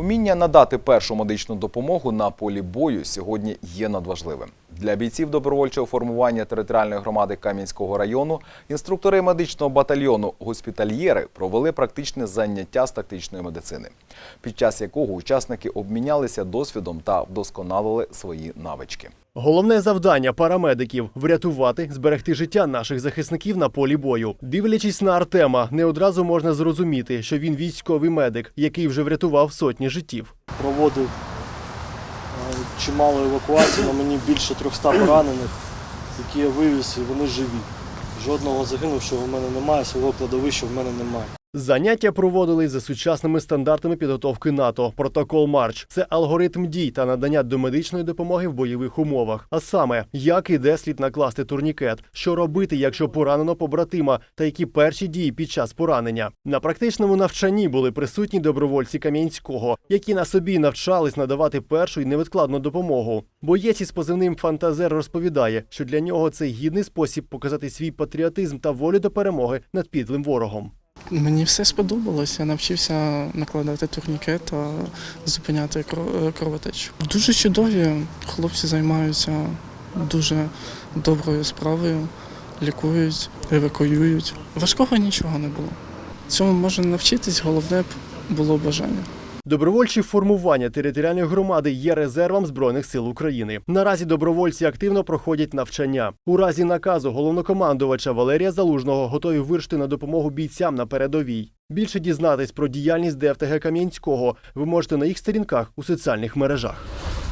Уміння надати першу медичну допомогу на полі бою сьогодні є надважливим. Для бійців добровольчого формування територіальної громади Кам'янського району інструктори медичного батальйону госпітальєри провели практичне заняття з тактичної медицини, під час якого учасники обмінялися досвідом та вдосконалили свої навички. Головне завдання парамедиків врятувати, зберегти життя наших захисників на полі бою. Дивлячись на Артема, не одразу можна зрозуміти, що він військовий медик, який вже врятував сотні життів. проводив е, чимало евакуацій, на мені більше 300 поранених, які я вивіз, і вони живі. Жодного загинувшого в мене немає, свого кладовища в мене немає. Заняття проводили за сучасними стандартами підготовки НАТО. Протокол Марч це алгоритм дій та надання домедичної допомоги в бойових умовах. А саме, як і де слід накласти турнікет, що робити, якщо поранено побратима, та які перші дії під час поранення. На практичному навчанні були присутні добровольці Кам'янського, які на собі навчались надавати першу і невідкладну допомогу. Боєць із позивним фантазер розповідає, що для нього це гідний спосіб показати свій патріотизм та волю до перемоги над підлим ворогом. Мені все сподобалось. Я навчився накладати турнікет та зупиняти кро- кровотечу. Дуже чудові хлопці займаються дуже доброю справою, лікують, евакуюють. Важкого нічого не було. Цьому можна навчитись, головне було бажання. Добровольчі формування територіальної громади є резервом збройних сил України. Наразі добровольці активно проходять навчання. У разі наказу головнокомандувача Валерія Залужного готові вирушити на допомогу бійцям на передовій. Більше дізнатись про діяльність ДФТГ Кам'янського ви можете на їх сторінках у соціальних мережах.